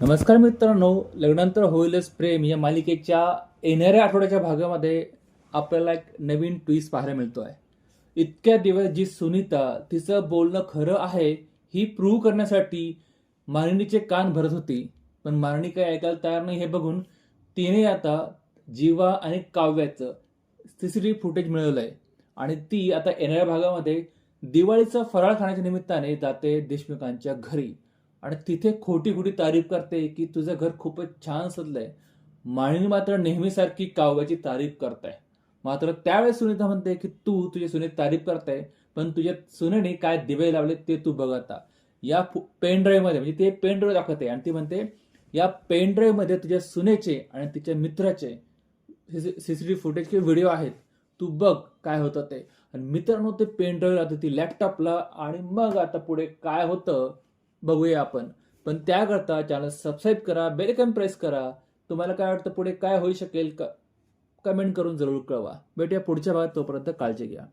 नमस्कार मित्रांनो लग्नानंतर होईलच प्रेम या मालिकेच्या येणाऱ्या आठवड्याच्या भागामध्ये आपल्याला एक नवीन ट्विस्ट पाहायला मिळतो आहे इतक्या दिवस जी सुनीता तिचं बोलणं खरं आहे ही प्रूव्ह करण्यासाठी मारणीचे कान भरत होती. पण मारणी काही ऐकायला तयार नाही हे बघून तिने आता जीवा आणि काव्याचं सीसीटीव्ही फुटेज मिळवलं आहे आणि ती आता येणाऱ्या भागामध्ये दिवाळीचा फराळ खाण्याच्या निमित्ताने जाते देशमुखांच्या घरी. आणि तिथे खोटी खोटी तारीफ करते की तुझं घर खूपच छान सजलंय. माळिनी मात्र नेहमीसारखी काव्याची तारीफ करताय. मात्र त्यावेळेस सुनीता म्हणते की तू तुझ्या सुनेत तारीफ करताय पण तुझ्या सुनेने काय दिवे लावले ते तू बघ आता या पेन ड्राईव्हमध्ये म्हणजे ते पेन ड्राईव्ह दाखवते आणि ती म्हणते या पेन ड्राईव्हमध्ये तुझ्या सुनेचे आणि तिच्या मित्राचे सीसीटीव्ही फुटेज किंवा व्हिडिओ आहेत. तू बघ काय होतं ते. आणि मित्रांनो ते पेन ड्राईव्ह राहते ती लॅपटॉपला आणि मग आता पुढे काय होतं बघूया आपण. पण त्याकरता चॅनल सबस्क्राईब करा बेलकन प्रेस करा. तुम्हाला काय वाटतं पुढे काय होऊ शकेल क कमेंट करून जरूर कळवा. भेटूया पुढच्या भागात तोपर्यंत काळजी घ्या.